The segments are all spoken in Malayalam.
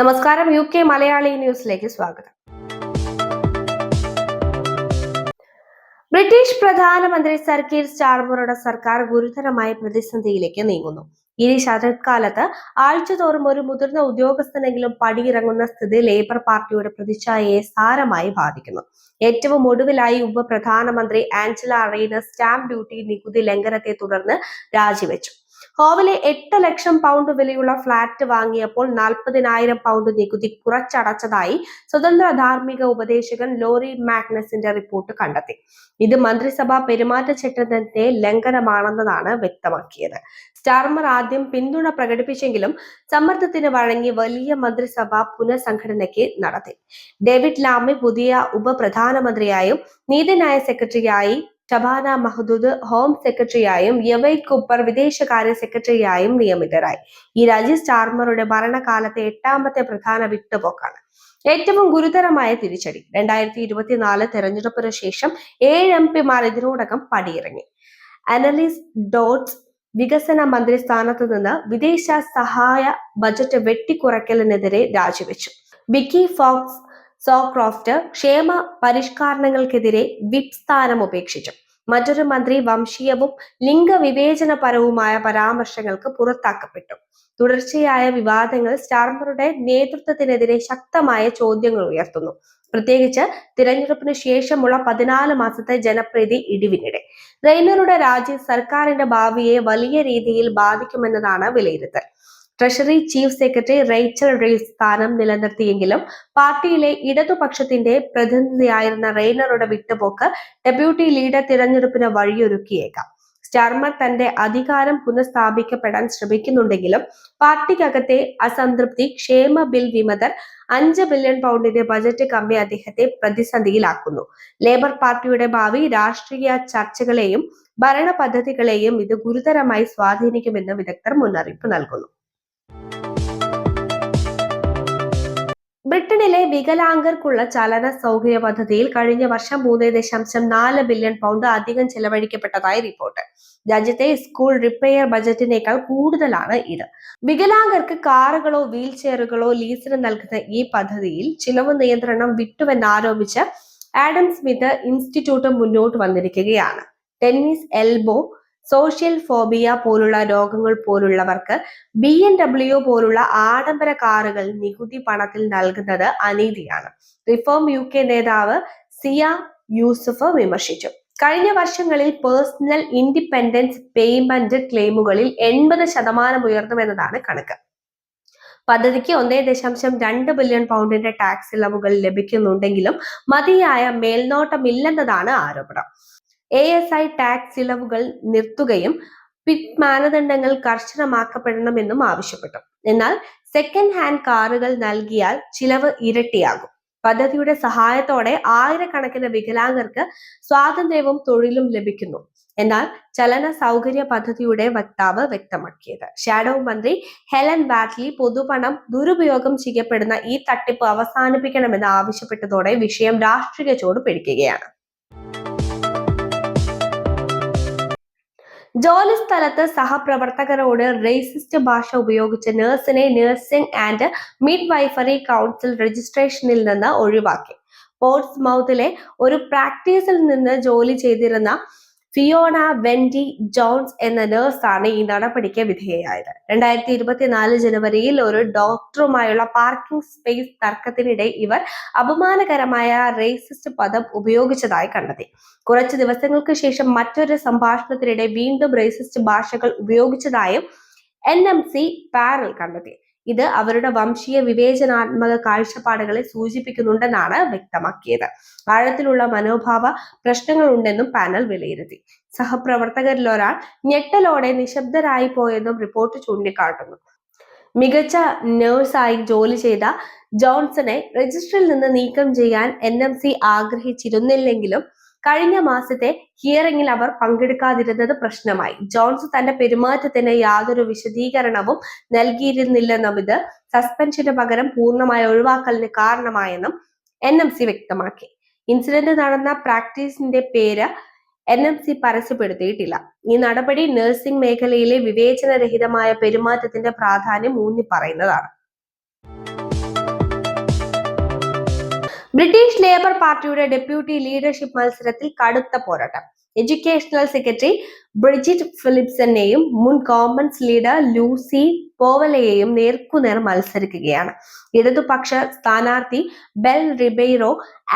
നമസ്കാരം യു കെ മലയാളി ന്യൂസിലേക്ക് സ്വാഗതം. ബ്രിട്ടീഷ് പ്രധാനമന്ത്രി സർ കീർ സ്റ്റാർമറുടെ സർക്കാർ ഗുരുതരമായ പ്രതിസന്ധിയിലേക്ക് നീങ്ങുന്നു. ഇനി ശരത്കാലത്ത് ആഴ്ചതോറും ഒരു മുതിർന്ന ഉദ്യോഗസ്ഥനെങ്കിലും പടിയിറങ്ങുന്ന സ്ഥിതി ലേബർ പാർട്ടിയുടെ പ്രതിച്ഛായയെ സാരമായി ബാധിക്കുന്നു. ഏറ്റവും ഒടുവിലായി ഉപപ്രധാനമന്ത്രി ആഞ്ചല റീന സ്റ്റാമ്പ് ഡ്യൂട്ടി നികുതി ലംഘനത്തെ തുടർന്ന് രാജിവെച്ചു. ഹോവിലെ എട്ട് ലക്ഷം പൗണ്ട് വിലയുള്ള ഫ്ളാറ്റ് വാങ്ങിയപ്പോൾ നാൽപ്പതിനായിരം പൗണ്ട് നികുതി കുറച്ചടച്ചതായി സ്വതന്ത്ര ധാർമ്മിക ഉപദേശകൻ ലോറി മാഗ്നസിന്റെ റിപ്പോർട്ട് കണ്ടെത്തി. ഇത് മന്ത്രിസഭാ പെരുമാറ്റച്ചട്ടത്തിന്റെ ലംഘനമാണെന്നതാണ് വ്യക്തമാക്കിയത്. സ്റ്റാർമർ ആദ്യം പിന്തുണ പ്രകടിപ്പിച്ചെങ്കിലും സമ്മർദ്ദത്തിന് വഴങ്ങി വലിയ മന്ത്രിസഭ പുനഃസംഘടനയ്ക്ക് നടത്തി. ഡേവിഡ് ലാമി പുതിയ ഉപപ്രധാനമന്ത്രിയായും നീതിന്യായ സെക്രട്ടറിയായി ഷബാന മഹദൂദ് ഹോം സെക്രട്ടറിയായും യവൈ കുപ്പർ വിദേശകാര്യ സെക്രട്ടറിയായും നിയമിതരായി. ഈ രാജി സ്റ്റാർമറുടെ ഭരണകാലത്തെ എട്ടാമത്തെ പ്രധാന വിട്ടുപോക്കാണ്. ഏറ്റവും ഗുരുതരമായ തിരിച്ചടി. രണ്ടായിരത്തി ഇരുപത്തിനാല് തെരഞ്ഞെടുപ്പിന് ശേഷം ഏഴ് എം പിമാർ ഇതിനോടകം പടിയിറങ്ങി. അനലിസ് ഡോട്ട്സ് വികസന മന്ത്രി സ്ഥാനത്ത് നിന്ന് വിദേശ സഹായ ബജറ്റ് വെട്ടിക്കുറയ്ക്കലിനെതിരെ രാജിവെച്ചു. വിക്കി ഫോക്സ് സോക്രോഫ്റ്റ് ക്ഷേമ പരിഷ്കരണങ്ങൾക്കെതിരെ വിപ് സ്ഥാനം ഉപേക്ഷിച്ചു. മറ്റൊരു മന്ത്രി വംശീയവും ലിംഗവിവേചനപരവുമായ പരാമർശങ്ങൾക്ക് പുറത്താക്കപ്പെട്ടു. തുടർച്ചയായ വിവാദങ്ങൾ സ്റ്റാർമറുടെ നേതൃത്വത്തിനെതിരെ ശക്തമായ ചോദ്യങ്ങൾ ഉയർത്തുന്നു. പ്രത്യേകിച്ച് തിരഞ്ഞെടുപ്പിന് ശേഷമുള്ള പതിനാല് മാസത്തെ ജനപ്രീതി ഇടിവിനിടെ. റെയ്നറുടെ രാജി സർക്കാരിന്റെ ഭാവിയെ വലിയ രീതിയിൽ ബാധിക്കുമെന്നതാണ് വിലയിരുത്തൽ. Treasury chief secretary Rachel Reeves സ്ഥാനം നിലനിർത്തിയെങ്കിലും പാർട്ടിയിലെ ഇടതുപക്ഷത്തിന്റെ പ്രതിനിധിയായിരുന്ന റെയ്നറുടെ വിട്ടുപോക്ക് ഡെപ്യൂട്ടി ലീഡർ തിരഞ്ഞെടുപ്പിന് വഴിയൊരുക്കിയേക്കാം. സ്റ്റാർമർ തന്റെ അധികാരം പുനഃസ്ഥാപിക്കപ്പെടാൻ ശ്രമിക്കുന്നുണ്ടെങ്കിലും പാർട്ടിക്കകത്തെ അസംതൃപ്തി ക്ഷേമ ബിൽ വിമതർ അഞ്ച് ബില്യൺ പൗണ്ടിന്റെ ബജറ്റ് കമ്മി അദ്ദേഹത്തെ പ്രതിസന്ധിയിലാക്കുന്നു. ലേബർ പാർട്ടിയുടെ ഭാവി രാഷ്ട്രീയ ചർച്ചകളെയും ഭരണ പദ്ധതികളെയും ഇത് ഗുരുതരമായി സ്വാധീനിക്കുമെന്ന് വിദഗ്ധർ മുന്നറിയിപ്പ് നൽകുന്നു. ബ്രിട്ടനിലെ വികലാംഗർക്കുള്ള ചലന സൗകര്യ പദ്ധതിയിൽ കഴിഞ്ഞ വർഷം മൂന്ന് ദശാംശം നാല് ബില്യൺ പൗണ്ട് അധികം ചെലവഴിക്കപ്പെട്ടതായി റിപ്പോർട്ട്. രാജ്യത്തെ സ്കൂൾ റിപ്പയർ ബജറ്റിനേക്കാൾ കൂടുതലാണ് ഇത്. വികലാംഗർക്ക് കാറുകളോ വീൽ ചെയറുകളോ ലീസിന് നൽകുന്ന ഈ പദ്ധതിയിൽ ചിലവ് നിയന്ത്രണം വിട്ടുവെന്നാരോപിച്ച് ആഡം സ്മിത്ത് ഇൻസ്റ്റിറ്റ്യൂട്ട് മുന്നോട്ട് വന്നിരിക്കുകയാണ്. ടെന്നീസ് എൽബോ സോഷ്യൽ ഫോബിയ പോലുള്ള രോഗങ്ങൾ പോലുള്ളവർക്ക് ബി എൻ ഡബ്ല്യു പോലുള്ള ആഡംബര കാറുകൾ നികുതി പണത്തിൽ നൽകുന്നത് അനീതിയാണ്. റിഫോം യു കെ നേതാവ് സിയ യൂസഫ് വിമർശിച്ചു. കഴിഞ്ഞ വർഷങ്ങളിൽ പേഴ്സണൽ ഇൻഡിപെൻഡൻസ് പേയ്മെന്റ് ക്ലെയിമുകളിൽ എൺപത് ശതമാനം ഉയർന്നുവെന്നതാണ് കണക്ക്. പദ്ധതിക്ക് ഒന്നേ ദശാംശം രണ്ട് ബില്യൺ പൗണ്ടിന്റെ ടാക്സ് ഇളവുകൾ ലഭിക്കുന്നുണ്ടെങ്കിലും മതിയായ മേൽനോട്ടമില്ലെന്നതാണ് ആരോപണം. എ എസ് ഐ ടാക്സ് ഇളവുകൾ നിർത്തുകയും പിറ്റ് മാനദണ്ഡങ്ങൾ കർശനമാക്കപ്പെടണമെന്നും ആവശ്യപ്പെട്ടു. എന്നാൽ സെക്കൻഡ് ഹാൻഡ് കാറുകൾ നൽകിയാൽ ചിലവ് ഇരട്ടിയാകും. പദ്ധതിയുടെ സഹായത്തോടെ ആയിരക്കണക്കിന് വികലാംഗർക്ക് സ്വാതന്ത്ര്യവും തൊഴിലും ലഭിക്കുന്നു. എന്നാൽ ചലന സൗകര്യ പദ്ധതിയുടെ വക്താവ് വ്യക്തമാക്കിയത്. ഷാഡോ മന്ത്രി ഹെലൻ വാറ്റ്ലി പൊതുപണം ദുരുപയോഗം ചെയ്യപ്പെടുന്ന ഈ തട്ടിപ്പ് അവസാനിപ്പിക്കണമെന്ന് ആവശ്യപ്പെട്ടതോടെ വിഷയം രാഷ്ട്രീയ ചൂട് പിടിക്കുകയാണ്. ജോലി സ്ഥലത്ത് സഹപ്രവർത്തകരോട് റേസിസ്റ്റ് ഭാഷ ഉപയോഗിച്ച് നഴ്സിനെ nursing and midwifery council രജിസ്ട്രേഷനിൽ നിന്ന് ഒഴിവാക്കി. പോർട്സ് മൗത്തിലെ ഒരു പ്രാക്ടീസിൽ നിന്ന് ജോലി ചെയ്തിരുന്ന ഫിയോണ വെൻഡി ജോൺസ് എന്ന നേഴ്സാണ് ഈ നടപടിക്ക് വിധേയയായത്. രണ്ടായിരത്തി ഇരുപത്തിനാല് ജനുവരിയിൽ ഒരു ഡോക്ടറുമായുള്ള പാർക്കിംഗ് സ്പേസ് തർക്കത്തിനിടെ ഇവർ അപമാനകരമായ റേസിസ്റ്റ് പദം ഉപയോഗിച്ചതായി കണ്ടെത്തി. കുറച്ച് ദിവസങ്ങൾക്ക് ശേഷം മറ്റൊരു സംഭാഷണത്തിനിടെ വീണ്ടും റേസിസ്റ്റ് ഭാഷകൾ ഉപയോഗിച്ചതായും എൻ എം സി പാനൽ കണ്ടെത്തി. ഇത് അവരുടെ വംശീയ വിവേചനാത്മക കാഴ്ചപ്പാടുകളെ സൂചിപ്പിക്കുന്നുണ്ടെന്നാണ് വ്യക്തമാക്കിയത്. ആഴത്തിലുള്ള മനോഭാവ പ്രശ്നങ്ങൾ ഉണ്ടെന്നും പാനൽ വിലയിരുത്തി. സഹപ്രവർത്തകരിൽ ഒരാൾ ഞെട്ടലോടെ നിശബ്ദരായി പോയെന്നും റിപ്പോർട്ട് ചൂണ്ടിക്കാട്ടുന്നു. മികച്ച നേഴ്സായി ജോലി ചെയ്ത ജോൺസണെ രജിസ്റ്ററിൽ നിന്ന് നീക്കം ചെയ്യാൻ എൻ ആഗ്രഹിച്ചിരുന്നില്ലെങ്കിലും കഴിഞ്ഞ മാസത്തെ ഹിയറിംഗിൽ അവർ പങ്കെടുക്കാതിരുന്നത് പ്രശ്നമായി. ജോൺസ് തന്റെ പെരുമാറ്റത്തിന് യാതൊരു വിശദീകരണവും നൽകിയിരുന്നില്ലെന്നും ഇത് സസ്പെൻഷന് പകരം പൂർണമായ ഒഴിവാക്കലിന് കാരണമായെന്നും എൻ എം സി വ്യക്തമാക്കി. ഇൻസിഡന്റ് നടന്ന പ്രാക്ടീസിന്റെ പേര് എൻ എം സി പരസ്യപ്പെടുത്തിയിട്ടില്ല. ഈ നടപടി നഴ്സിംഗ് മേഖലയിലെ വിവേചനരഹിതമായ പെരുമാറ്റത്തിന്റെ പ്രാധാന്യം ഊന്നി പറയുന്നതാണ് ബ്രിട്ടീഷ് ലേബർ പാർട്ടിയുടെ ഡെപ്യൂട്ടി ലീഡർഷിപ്പ് മത്സരത്തിൽ കടുത്ത പോരാട്ടം. എഡ്യൂക്കേഷണൽ സെക്രട്ടറി ബ്രിജിറ്റ് ഫിലിപ്സനെയും മുൻ കോമൺസ് ലീഡർ ലൂസി പോവലയെയും നേർക്കുനേർ മത്സരിക്കുകയാണ്. ഇടതുപക്ഷ സ്ഥാനാർത്ഥി ബെൽ റിബെയ്റോ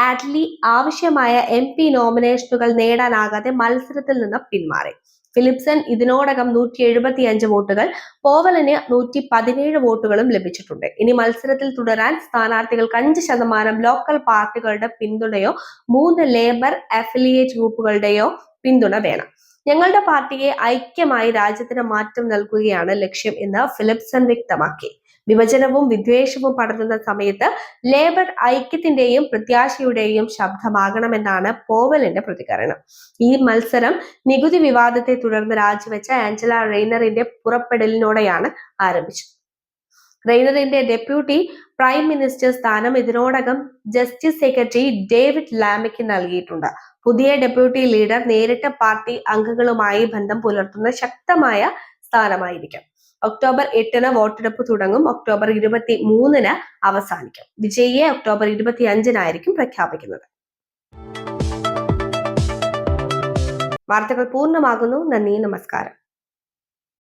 ആഡ്ലി ആവശ്യമായ എം പി നോമിനേഷനുകൾ നേടാനാകാതെ മത്സരത്തിൽ നിന്ന് പിന്മാറി. ഫിലിപ്സൺ ഇതിനോടകം നൂറ്റി എഴുപത്തി അഞ്ച് വോട്ടുകൾ പോവലിന് നൂറ്റി പതിനേഴ് വോട്ടുകളും ലഭിച്ചിട്ടുണ്ട്. ഇനി മത്സരത്തിൽ തുടരാൻ സ്ഥാനാർത്ഥികൾക്ക് അഞ്ച് ശതമാനം ലോക്കൽ പാർട്ടികളുടെ പിന്തുണയോ മൂന്ന് ലേബർ അഫിലിയേറ്റ് ഗ്രൂപ്പുകളുടെയോ പിന്തുണ വേണം. ഞങ്ങളുടെ പാർട്ടിയെ ഐക്യമായി രാജ്യത്തിന് മാറ്റം നൽകുകയാണ് ലക്ഷ്യം എന്ന് ഫിലിപ്സൺ വ്യക്തമാക്കി. വിഭജനവും വിദ്വേഷവും പടരുന്ന സമയത്ത് ലേബർ ഐക്യത്തിന്റെയും പ്രത്യാശയുടെയും ശബ്ദമാകണമെന്നാണ് പോവലിന്റെ പ്രതികരണം. ഈ മത്സരം നികുതി വിവാദത്തെ തുടർന്ന് രാജിവെച്ച ആഞ്ചല റെയ്നറിന്റെ പുറപ്പെടലിനോടെയാണ് ആരംഭിച്ചത്. റെയ്നറിന്റെ ഡെപ്യൂട്ടി പ്രൈം മിനിസ്റ്റർ സ്ഥാനം ഇതിനോടകം ജസ്റ്റിസ് സെക്രട്ടറി ഡേവിഡ് ലാമയ്ക്ക് നൽകിയിട്ടുണ്ട്. പുതിയ ഡെപ്യൂട്ടി ലീഡർ നേരിട്ട് പാർട്ടി അംഗങ്ങളുമായി ബന്ധം പുലർത്തുന്ന ശക്തമായ സ്ഥാനമായിരിക്കും. ഒക്ടോബർ എട്ടിന് വോട്ടെടുപ്പ് തുടങ്ങും. ഒക്ടോബർ ഇരുപത്തി മൂന്നിന് അവസാനിക്കും. വിജയിയെ ഒക്ടോബർ ഇരുപത്തി അഞ്ചിനായിരിക്കും പ്രഖ്യാപിക്കുന്നത്. വാർത്തകൾ പൂർണമാകുന്നു. നന്ദി നമസ്കാരം.